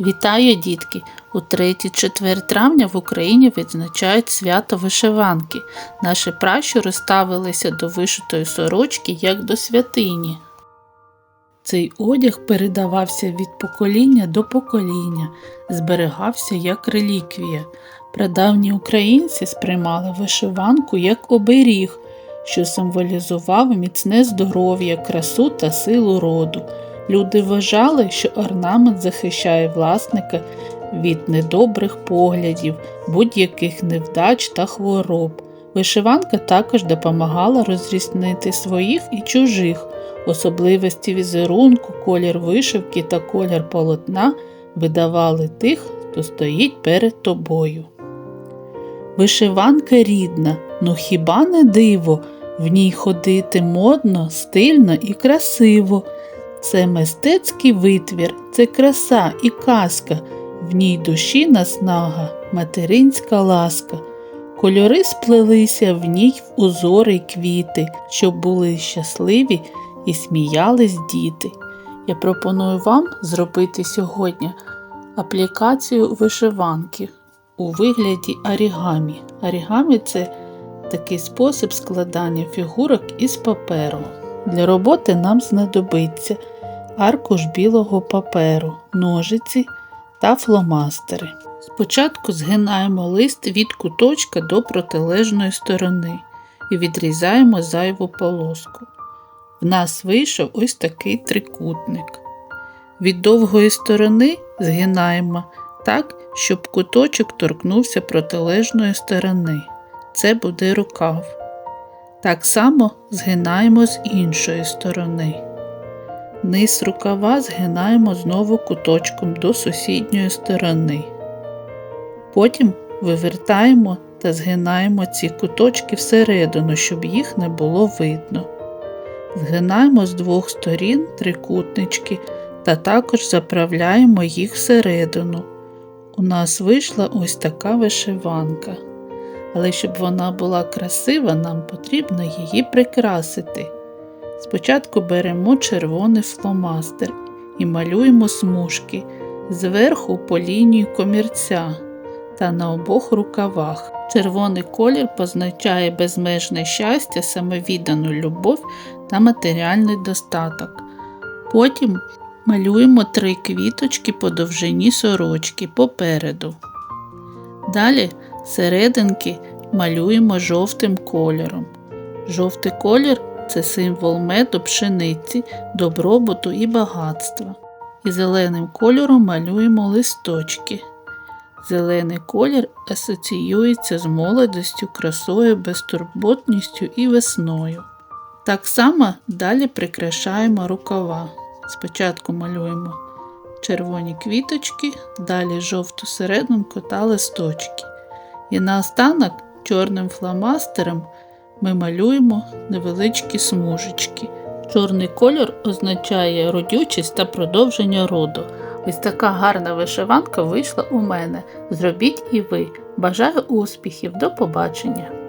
Вітаю, дітки! У 3-4 травня в Україні відзначають свято вишиванки. Наші пращури ставилися до вишитої сорочки як до святині. Цей одяг передавався від покоління до покоління, зберігався як реліквія. Прадавні українці сприймали вишиванку як оберіг, що символізував міцне здоров'я, красу та силу роду. Люди вважали, що орнамент захищає власника від недобрих поглядів, будь-яких невдач та хвороб. Вишиванка також допомагала розрізнити своїх і чужих. Особливості візерунку, колір вишивки та колір полотна видавали тих, хто стоїть перед тобою. Вишиванка рідна, ну хіба не диво, в ній ходити модно, стильно і красиво. Це мистецький витвір, це краса і казка, в ній душі наснага, материнська ласка. Кольори сплелися в ній в узори й квіти, щоб були щасливі і сміялись діти. Я пропоную вам зробити сьогодні аплікацію вишиванки у вигляді орігамі. Орігамі – це такий спосіб складання фігурок із паперу. Для роботи нам знадобиться аркуш білого паперу, ножиці та фломастери. Спочатку згинаємо лист від куточка до протилежної сторони і відрізаємо зайву полоску. В нас вийшов ось такий трикутник. Від довгої сторони згинаємо так, щоб куточок торкнувся протилежної сторони. Це буде рукав. Так само згинаємо з іншої сторони. Низ рукава згинаємо знову куточком до сусідньої сторони. Потім вивертаємо та згинаємо ці куточки всередину, щоб їх не було видно. Згинаємо з двох сторін трикутнички та також заправляємо їх всередину. У нас вийшла ось така вишиванка. Але щоб вона була красива, нам потрібно її прикрасити. Спочатку беремо червоний фломастер і малюємо смужки зверху по лінії комірця та на обох рукавах. Червоний колір позначає безмежне щастя, самовіддану любов та матеріальний достаток. Потім малюємо три квіточки по довжині сорочки попереду. Далі серединки малюємо жовтим кольором. Жовтий колір це символ меду, пшениці, добробуту і багатства. І зеленим кольором малюємо листочки. Зелений колір асоціюється з молодістю, красою, безтурботністю і весною. Так само далі прикрашаємо рукава. Спочатку малюємо червоні квіточки, далі жовту серединку та листочки. І наостанок чорним фломастером ми малюємо невеличкі смужечки. Чорний кольор означає родючість та продовження роду. Ось така гарна вишиванка вийшла у мене. Зробіть і ви. Бажаю успіхів, до побачення!